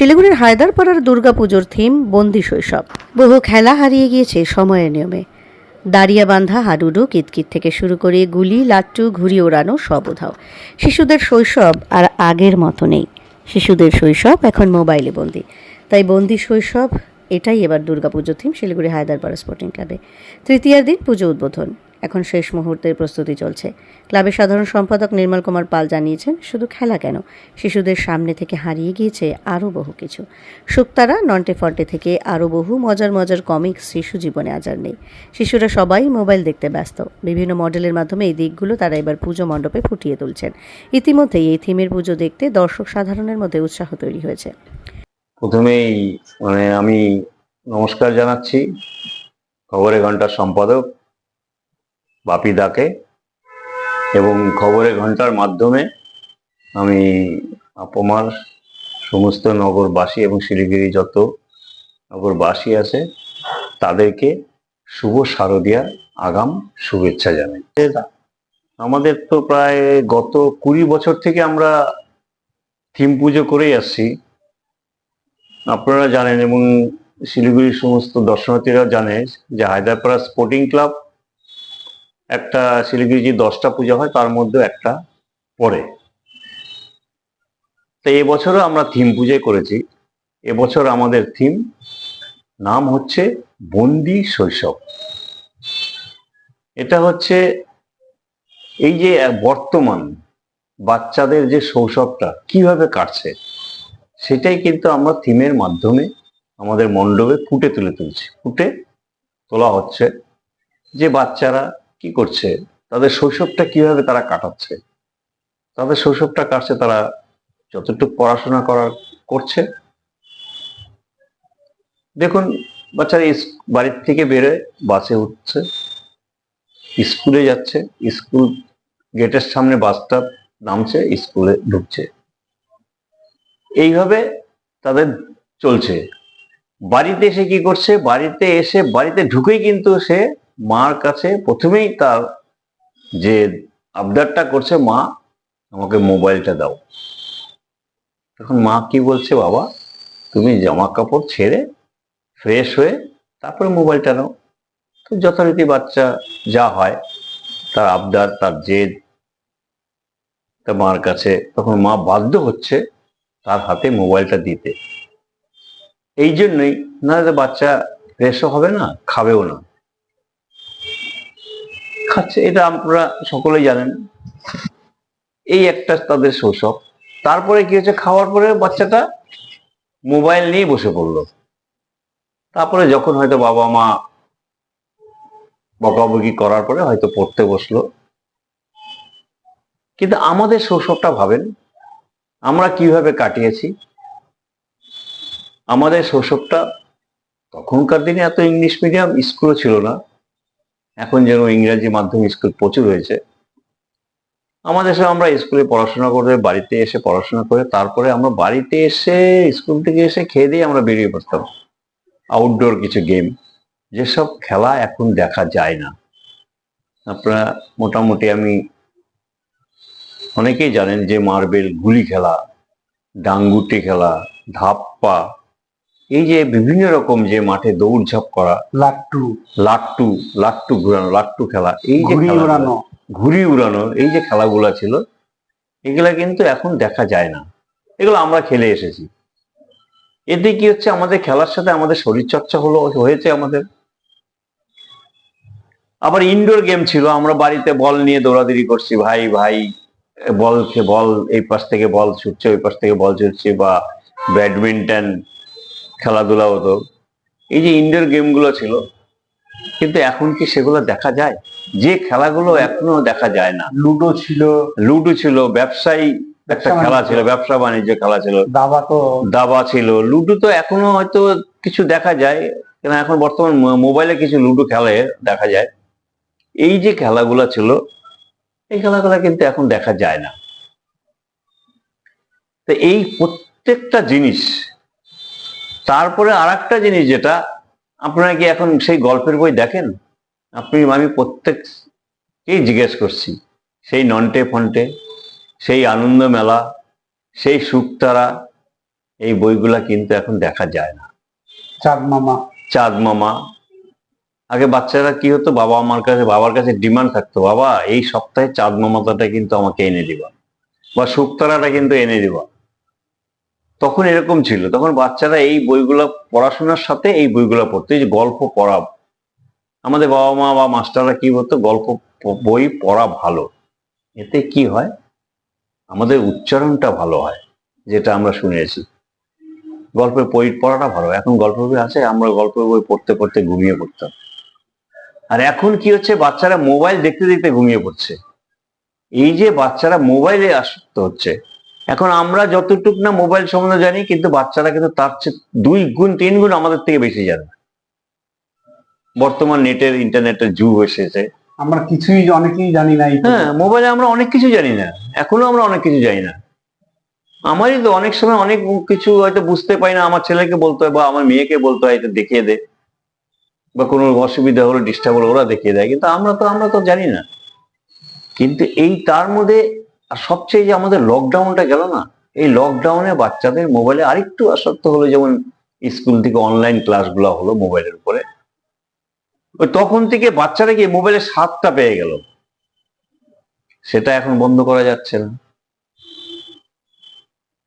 শিলিগুড়ির হায়দারপাড়ার দুর্গাপুজোর থিম, বন্দি শৈশব। বহু খেলা হারিয়ে গিয়েছে সময়ের নিয়মে। দাঁড়িয়া বান্ধা হাডুডু, কিতকিত থেকে শুরু করে গুলি, লাট্টু, ঘুড়ি ওড়ানো সব উধাও। শিশুদের শৈশব আর আগের মতো নেই। শিশুদের শৈশব এখন মোবাইলে বন্দি। তাই বন্দি শৈশব, এটাই এবার দুর্গাপুজো থিম শিলিগুড়ি হায়দারপাড়া স্পোর্টিং ক্লাবে। তৃতীয় দিন পুজো উদ্বোধন। এখন শেষ মুহূর্তের প্রস্তুতি চলছে। ক্লাবের সাধারণ সম্পাদক নির্মল কুমার পাল জানিয়েছেন, শুধু খেলা কেন, শিশুদের সামনে থেকে হারিয়ে গিয়েছে আরও বহু কিছু। শুক্তারা নন্টে ফন্টে থেকে আরও বহু মজার মজার কমিক্স শিশু জীবনে আজার নেই। শিশুরা সবাই মোবাইল দেখতে ব্যস্ত। বিভিন্ন মডেলের মাধ্যমে এই দিকগুলো তারা এবার পুজো মণ্ডপে ফুটিয়ে তুলছেন। ইতিমধ্যেই এই থিমের পুজো দেখতে দর্শক সাধারণের মধ্যে উৎসাহ তৈরি হয়েছে। প্রথমেই মানে আমি নমস্কার জানাচ্ছি। খবরে ঘণ্টার সম্পাদক বাপি দাকে এবং খবরে ঘণ্টার মাধ্যমে আমি আপমার সমস্ত নগরবাসী এবং শিলিগুড়ি যত নগরবাসী আছে, তাদেরকে শুভ শারদিয়ার আগাম শুভেচ্ছা জানাই। আমাদের তো প্রায় গত কুড়ি বছর থেকে আমরা থিম পুজো করেই আসছি। আপনারা জানেন এবং শিলিগুড়ির সমস্ত দর্শনার্থীরা জানে যে হায়দ্রাপাড়া স্পোর্টিং ক্লাব একটা শিলিগুড়ি যে দশটা পূজা হয়, তার মধ্যে একটা পড়ে। তো এবছরও আমরা থিম পুজোই করেছি। এবছর আমাদের থিম নাম হচ্ছে বন্দি শৈশব। এটা হচ্ছে এই যে বর্তমান বাচ্চাদের যে শৈশবটা, কীভাবে কাটছে, সেটাই কিন্তু আমরা থিমের মাধ্যমে আমাদের মণ্ডপে ফুটে তুলে তুলছি। ফুটে তোলা হচ্ছে যে বাচ্চারা কি করছে? তাদের শৈশবটা কীভাবে তারা কাটাচ্ছে? তাদের শৈশবটা কাটছে তারা যতটুকু পড়াশোনা করার করছে। দেখুন বাচ্চারা বাড়ির থেকে বেরোয়, বাসে উঠছে, স্কুলে যাচ্ছে, স্কুল গেটের সামনে বাসটা নামছে, স্কুলে ঢুকছে। এইভাবে তাদের চলছে। বাড়িতে এসে কি করছে? বাড়িতে এসে, বাড়িতে ঢুকেই কিন্তু সে মার কাছে প্রথমেই তার যে আবদারটা করছে, মা, আমাকে মোবাইলটা দাও। তখন মা কি বলছে, বাবা, তুমি জামা কাপড় ছেড়ে ফ্রেশ হয়ে তারপরে মোবাইলটা নাও। তো যথারীতি বাচ্চা যা হয়, তার আবদার, তার জেদ, তার মার কাছে, তখন মা বাধ্য হচ্ছে তার হাতে মোবাইলটা দিতে। এই জন্যই না বাচ্চা ফ্রেশও হবে না, খাবেও না। খাচ্ছে, এটা আপনারা সকলেই জানেন। এই একটা তাদের শৈশব। তারপরে কি হচ্ছে খাওয়ার পরে বাচ্চাটা মোবাইল নিয়ে বসে পড়ল। তারপরে যখন হয়তো বাবা মা বকাবকি করার পরে হয়তো পড়তে বসল। কিন্তু আমাদের শৈশবটা ভাবেন, আমরা কীভাবে কাটিয়েছি? আমাদের শৈশবটা তখনকার দিনে এত ইংলিশ মিডিয়াম স্কুলও ছিল না। এখন যেন ইংরেজি মাধ্যম স্কুল প্রচুর হয়েছে। আমাদের সময় আমরা স্কুলে পড়াশোনা করে বাড়িতে এসে পড়াশোনা করে তারপরে আমরা বাড়িতে এসে স্কুল থেকে এসে খেয়ে দিয়ে আমরা বেরিয়ে পড়তাম। আউটডোর কিছু গেম যেসব খেলা এখন দেখা যায় না। আপনারা মোটামুটি আমি, অনেকেই জানেন যে মার্বেল গুলি খেলা ডাঙ্গুটি খেলা ধাপ্পা এই যে বিভিন্ন রকম যে মাঠে দৌড়ঝাঁপ করা লাট্টু। লাট্টু লাট্টু ঘুরানো লাট্টু খেলা এই যে উড়ানো। ঘুড়ি উড়ানো এই যে খেলাগুলো ছিল এগুলা কিন্তু এখন দেখা যায় না। এগুলো আমরা খেলে এসেছি। এতে কি হচ্ছে আমাদের খেলার সাথে আমাদের শরীর চর্চা হলো হয়েছে আমাদের। আবার ইনডোর গেম ছিল আমরা বাড়িতে বল নিয়ে দৌড়াদৌড়ি করছি ভাই ভাই বল খে- বল এই পাশ থেকে বল ছুটছে ওই পাশ থেকে বল ছুটছে বা ব্যাডমিন্টন খেলাধুলা হতো। এই যে ইনডোর গেমগুলো ছিল কিন্তু এখন কি সেগুলো দেখা যায়? যে খেলাগুলো এখনও দেখা যায় না। লুডো ছিল। লুডো ছিল ব্যবসায়ী একটা খেলা ছিল ব্যবসা বাণিজ্য খেলা ছিল। দাবা তো। দাবা ছিল। লুডো তো এখনও হয়তো কিছু দেখা যায় কেন এখন বর্তমান মোবাইলে কিছু লুডো খেলে দেখা যায়। এই যে খেলাগুলো ছিল এই খেলাগুলো কিন্তু এখন দেখা যায় না। তো এই প্রত্যেকটা জিনিস তারপরে আর একটা জিনিস যেটা আপনারা কি এখন সেই গল্পের বই দেখেন? আপনি আমি প্রত্যেককেই জিজ্ঞেস করছি সেই নন্টে ফন্টে সেই আনন্দ মেলা সেই শুকতারা এই বইগুলা কিন্তু এখন দেখা যায় না। চাঁদ মামা। চাঁদ মামা। আগে বাচ্চারা কি হতো? বাবা আমার কাছে বাবার কাছে ডিমান্ড থাকতো বাবা এই সপ্তাহে চাঁদ মামাতাটা কিন্তু আমাকে এনে দিবা বা শুক্তারাটা কিন্তু এনে দিবা। তখন এরকম ছিল। তখন বাচ্চারা এই বইগুলো পড়াশোনার সাথে এই বইগুলো পড়তো। এই যে গল্প পড়া, আমাদের বাবা মা বা মাস্টাররা কি বলতো, গল্প বই পড়া ভালো। এতে কি হয়? আমাদের উচ্চারণটা ভালো হয়, যেটা আমরা শুনেছি। গল্পের বই পড়াটা ভালো এখন গল্পের বই আছে, আমরা গল্পের বই পড়তে পড়তে ঘুমিয়ে পড়তাম। আর এখন কি হচ্ছে, বাচ্চারা মোবাইল দেখতে দেখতে ঘুমিয়ে পড়ছে। এই যে বাচ্চারা মোবাইলে আসক্ত হচ্ছে এখন আমরা যতটুক না মোবাইল সম্বন্ধে জানি কিন্তু বাচ্চারা কিন্তু তার চেয়ে দুই গুণ তিন গুণ আমাদের থেকে বেশি জানে। বর্তমান নেটের ইন্টারনেটের যুগ এসেছে। আমরা কিছুই অনেকেই জানি না হ্যাঁ মোবাইলে আমরা অনেক কিছু জানি না। এখনও আমরা অনেক কিছু জানি না। আমারই তো অনেক সময় অনেক কিছু হয়তো বুঝতে পারি না আমার ছেলেকে বলতে হয় বা আমার মেয়েকে বলতে হয় এটা দেখিয়ে দে বা কোনো অসুবিধা হলো ডিস্টার্ব হলো ওরা দেখিয়ে দেয় কিন্তু আমরা তো আমরা তো জানি না। কিন্তু এই তার মধ্যে আর সবচেয়ে যে আমাদের লকডাউনটা গেল না, এই লকডাউনে বাচ্চাদের মোবাইলে আরেকটু আসক্ত হলো, যেমন স্কুল থেকে অনলাইন ক্লাসগুলো হলো মোবাইলের উপরে। ওই তখন থেকে বাচ্চারা গিয়ে মোবাইলের স্বাদটা পেয়ে গেল। সেটা এখন বন্ধ করা যাচ্ছে না।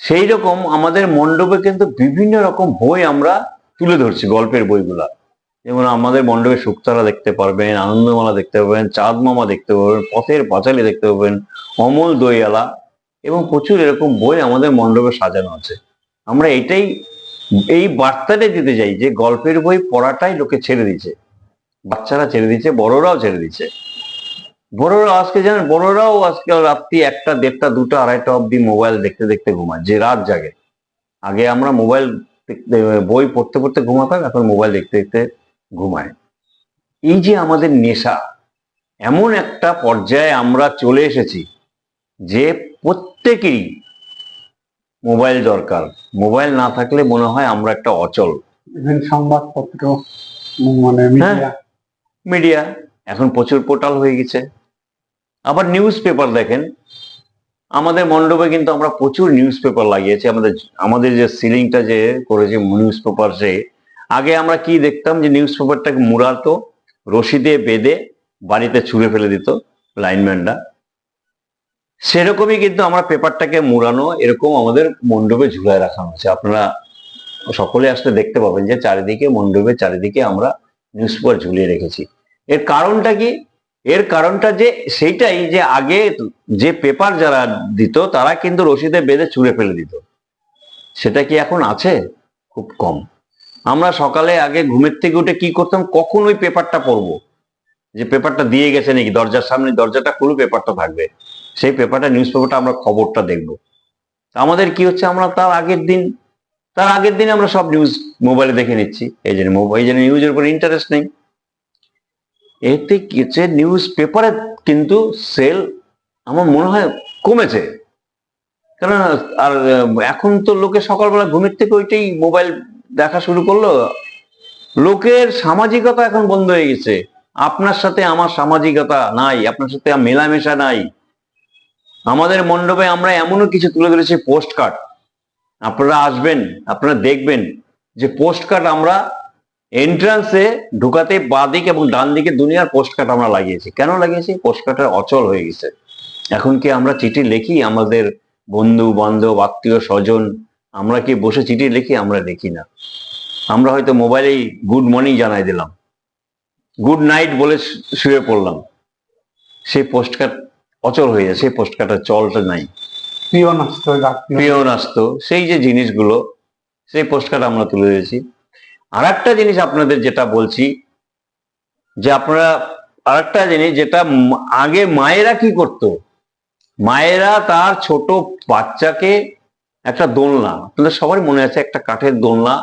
সেই রকম আমাদের মণ্ডপে কিন্তু বিভিন্ন রকম বই আমরা তুলে ধরছি, গল্পের বইগুলা। যেমন আমাদের মণ্ডপে শুক্তারা দেখতে পারবেন, আনন্দমালা দেখতে পাবেন চাঁদ মামা দেখতে পাবেন পথের পাঁচালি দেখতে পাবেন অমল দইয়ালা এবং প্রচুর এরকম বই আমাদের মণ্ডপে সাজানো আছে। আমরা এটাই, এই বার্তাটাই দিতে চাই যে গল্পের বই পড়াটাই লোকে ছেড়ে দিচ্ছে বাচ্চারা ছেড়ে দিচ্ছে বড়রাও ছেড়ে দিচ্ছে বড়রা আজকে জানেন, বড়রাও আজকে রাত্রি একটা, দেড়টা, দুটা, আড়াইটা অব্দি মোবাইল দেখতে দেখতে ঘুমায়, যে রাত জাগে। আগে আমরা মোবাইল, বই পড়তে পড়তে ঘুমাতাম, এখন মোবাইল দেখতে দেখতে ঘুমায়। এই যে আমাদের নেশা এমন একটা পর্যায়ে আমরা চলে এসেছি যে প্রত্যেকেরই মোবাইল দরকার। মোবাইল না থাকলে মনে হয় আমরা একটা অচল। সংবাদপত্র মানে মিডিয়া মিডিয়া এখন প্রচুর পোর্টাল হয়ে গেছে। আবার নিউজ পেপার দেখেন আমাদের মণ্ডপে কিন্তু আমরা প্রচুর নিউজ পেপার লাগিয়েছি। আমাদের আমাদের যে সিলিংটা যে করেছে নিউজ পেপার সে আগে আমরা কি দেখতাম যে নিউজ পেপারটাকে মুড়াতো রশি দিয়ে বেঁধে বাড়িতে ছুঁড়ে ফেলে দিত লাইনম্যানরা সেরকমই কিন্তু আমরা পেপারটাকে মুড়ানো এরকম আমাদের মণ্ডপে ঝুলায় রাখা হয়েছে। আপনারা সকলে আসলে দেখতে পাবেন যে চারিদিকে মণ্ডপে, চারিদিকে আমরা নিউজ পেপার ঝুলিয়ে রেখেছি। এর কারণটা কি? এর কারণটা যে সেইটাই যে আগে যে পেপার যারা দিত, তারা কিন্তু রশিদে বেঁধে ছুঁড়ে ফেলে দিত। সেটা কি এখন আছে? খুব কম। আমরা সকালে আগে ঘুমের থেকে উঠে কি করতাম? কখন ওই পেপারটা পড়ব? যে পেপারটা দিয়ে গেছে নাকি? দরজার সামনে দরজাটা খুলে পেপারটা থাকবে। সেই পেপারটা নিউজ পেপারটা আমরা খবরটা দেখব। আমাদের কি হচ্ছে? আমরা তার আগের দিন, তার আগের দিন আমরা সব নিউজ মোবাইলে দেখে নিচ্ছি। এই জন্য এই জন্য নিউজের উপর ইন্টারেস্ট নেই। এতে কি হচ্ছে? নিউজ পেপারে কিন্তু সেল আমার মনে হয় কমেছে। কারণ আর এখন তো লোকে সকালবেলা ঘুমের থেকে ওইটাই মোবাইল দেখা শুরু করল, লোকের সামাজিকতা এখন বন্ধ হয়ে গেছে। আপনার সাথে আমার সামাজিকতা নাই, আপনার সাথে মেলামেশা নাই। আমাদের মণ্ডপে আমরা এমনও কিছু তুলে ধরেছি পোস্ট কার্ড আপনারা আসবেন, আপনারা দেখবেন যে পোস্ট কার্ড আমরা এন্ট্রান্সে ঢুকাতে বাঁ দিক এবং ডান দিকে দুনিয়ার পোস্ট কার্ড আমরা লাগিয়েছি। কেন লাগিয়েছি? পোস্ট কার্ডটা অচল হয়ে গেছে। এখন কি আমরা চিঠি লিখি আমাদের বন্ধু বান্ধব আত্মীয় স্বজন আমরা কি বসে চিঠি লিখি আমরা লিখি না। আমরা হয়তো মোবাইলেই গুড মর্নিং জানাই দিলাম। গুড নাইট বলে শুয়ে পড়লাম। সেই পোস্ট কার্ড অচল হয়ে যায় সেই পোস্ট কার্ডের চলটা নাই। পিয়ন আসতো সেই যে জিনিসগুলো সেই পোস্ট কার্ড আমরা তুলে দিয়েছি। আর একটা জিনিস আপনাদের যেটা বলছি যে আপনারা আর একটা জিনিস যেটা আগে মায়েরা কি করত? মায়েরা তার ছোট বাচ্চাকে একটা দোলনা। আপনাদের সবারই মনে আছে একটা কাঠের দোলনা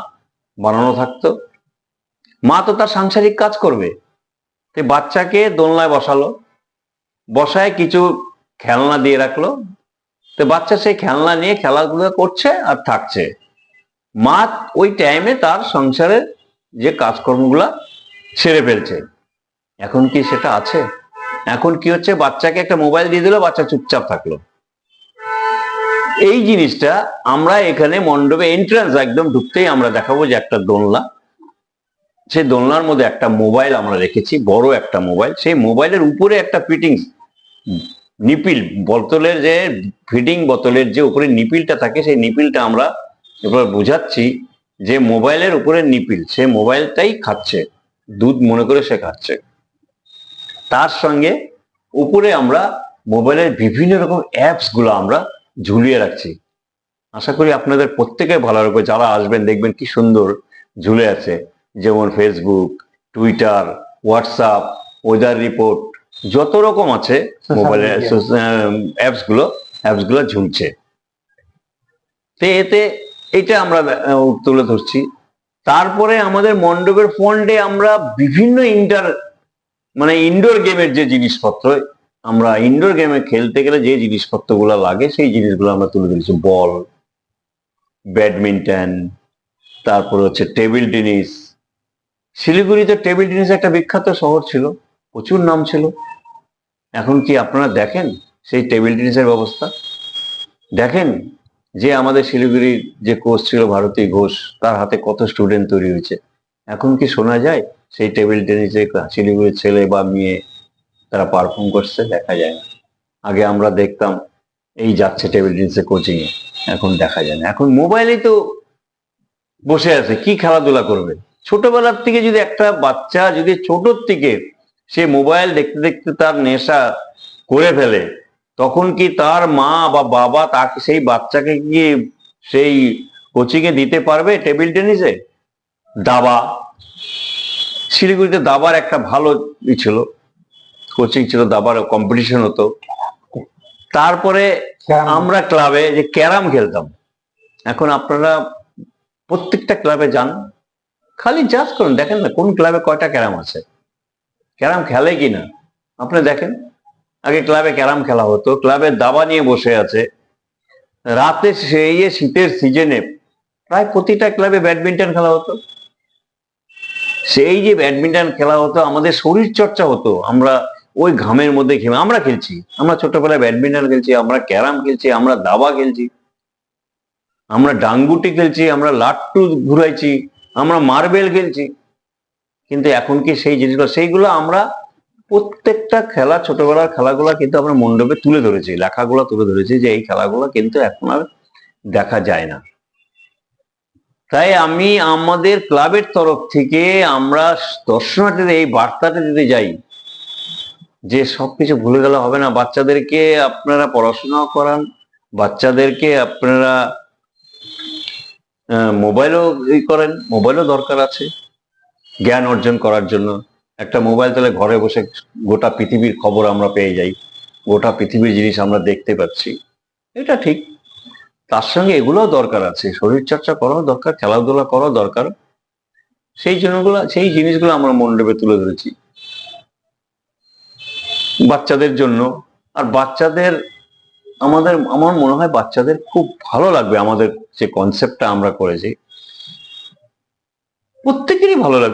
বানানো থাকতো? মা তো তার সাংসারিক কাজ করবে। তো বাচ্চাকে দোলনায় বসালো। বসায় কিছু খেলনা দিয়ে রাখল। তো বাচ্চা সেই খেলনা নিয়ে খেলাধুলা করছে আর থাকছে। মা ওই টাইমে তার সংসারের যে কাজকর্মগুলা ছেড়ে ফেলছে। এখন কি সেটা আছে? এখন কি হচ্ছে? বাচ্চাকে একটা মোবাইল দিয়ে দিল, বাচ্চা চুপচাপ থাকল। এই জিনিসটা আমরা এখানে মণ্ডপে এন্ট্রান্স একদম ঢুকতেই আমরা দেখাবো যে একটা দোলনা। সেই দোলনার মধ্যে একটা মোবাইল আমরা রেখেছি, বড় একটা মোবাইল সেই মোবাইলের উপরে একটা ফিটিংস নিপিল বোতলের যে ফিটিং বোতলের যে উপরে নিপিলটা থাকে, সেই নিপিলটা আমরা এবার বোঝাচ্ছি যে মোবাইলের উপরে নিপিল, সে মোবাইলটাই খাচ্ছে, দুধ মনে করে সে খাচ্ছে। তার সঙ্গে উপরে আমরা মোবাইলের বিভিন্ন রকম অ্যাপসগুলো আমরা ঝুলিয়ে রাখছি। আশা করি আপনাদের প্রত্যেকে ভালো লাগবে। যারা আসবেন দেখবেন কি সুন্দর ঝুলে আছে। যেমন Facebook Twitter WhatsApp weather report যত রকম আছে Social মোবাইলের media। অ্যাপসগুলো অ্যাপসগুলো ঝুলছে। তো এতে এটা আমরা তুলে ধরছি। তারপরে আমাদের মণ্ডপের ফন্ডে আমরা বিভিন্ন ইন্টার মানে ইনডোর গেমের যে জিনিসপত্র আমরা ইনডোর গেমে খেলতে গেলে যে জিনিসপত্রগুলো লাগে, সেই জিনিসগুলো আমরা তুলে ধরেছি। বল, ব্যাডমিন্টন, তারপর হচ্ছে টেবিল টেনিস শিলিগুড়িতে টেবিল টেনিস একটা বিখ্যাত শহর ছিল, প্রচুর নাম ছিল। এখন কি আপনারা দেখেন সেই টেবিল টেনিসের ব্যবস্থা? দেখেন যে আমাদের শিলিগুড়ির যে কোচ ছিল, ভারতী ঘোষ, তার হাতে কত স্টুডেন্ট তৈরি হয়েছে। এখন কি শোনা যায় সেই টেবিল টেনিসে শিলিগুড়ির ছেলে বা মেয়ে তারা পারফর্ম করছে, দেখা যায় না। আগে আমরা দেখতাম, এই যাচ্ছে টেবিল টেনিসে কোচিং এ, এখন দেখা যায় না। এখন মোবাইলেই তো বসে আছে, কি খেলাধুলা করবে? ছোটবেলার থেকে যদি একটা বাচ্চা, যদি ছোটর থেকে সে মোবাইল দেখতে দেখতে তার নেশা করে ফেলে, তখন কি তার মা বা বাবা তাকে সেই বাচ্চাকে কি সেই কোচিং এ দিতে পারবে টেবিল টেনিসে দাবা। শিলিগুড়িতে দাবার একটা ভালো ছিল। কোচিং ছিল দাবার কম্পিটিশন হতো। তারপরে আমরা ক্লাবে যে ক্যারাম খেলতাম। এখন আপনারা প্রত্যেকটা ক্লাবে যান খালি জাজ করুন দেখেন না কোন ক্লাবে কয়টা ক্যারাম আছে। ক্যারাম খেলে কি না আপনি দেখেন আগে ক্লাবে ক্যারাম খেলা হতো ক্লাবে দাবা নিয়ে বসে আছে। রাতে সেই শীতের সিজনে প্রায় প্রতিটা ক্লাবে ব্যাডমিন্টন খেলা হতো। সেই যে ব্যাডমিন্টন খেলা হতো আমাদের শরীর চর্চা হতো। আমরা ওই ঘামের মধ্যে ঘেমে আমরা খেলছি। আমরা ছোটবেলায় ব্যাডমিন্টন খেলছি, আমরা ক্যারাম খেলছি, আমরা দাবা খেলছি, আমরা ডাঙ্গুটি খেলছি, আমরা লাট্টু ঘুরাইছি, আমরা মার্বেল খেলছি। কিন্তু এখন কি সেই জিনিসগুলো সেইগুলো আমরা প্রত্যেকটা খেলা, ছোটবেলার খেলাগুলো কিন্তু আমরা মণ্ডপে তুলে ধরেছি, লেখাগুলো তুলে ধরেছি যে এই খেলাগুলো কিন্তু এখন আর দেখা যায় না। তাই আমি আমাদের ক্লাবের তরফ থেকে আমরা দর্শনার্থীদের এই বার্তাটা যদি যাই। যে সবকিছু ভুলে গেলে হবে না। বাচ্চাদেরকে আপনারা পড়াশোনাও করান, বাচ্চাদেরকে আপনারা মোবাইলও ই করেন, মোবাইলও দরকার আছে জ্ঞান অর্জন করার জন্য। একটা মোবাইল তাহলে ঘরে বসে গোটা পৃথিবীর খবর আমরা পেয়ে যাই, গোটা পৃথিবীর জিনিস আমরা দেখতে পাচ্ছি। এটা ঠিক। তার সঙ্গে এগুলোও দরকার আছে। শরীর চর্চা করাও দরকার, খেলাধুলা করাও দরকার। সেই জন্যগুলো, সেই জিনিসগুলো আমরা মণ্ডপে তুলে ধরেছি। বাচ্চাদের জন্য। আর বাচ্চাদের, আমাদের, আমার মনে হয় বাচ্চাদের খুব ভালো লাগবে আমাদের যে কনসেপ্টটা আমরা করেছি। প্রত্যেকেরই ভালো লাগবে।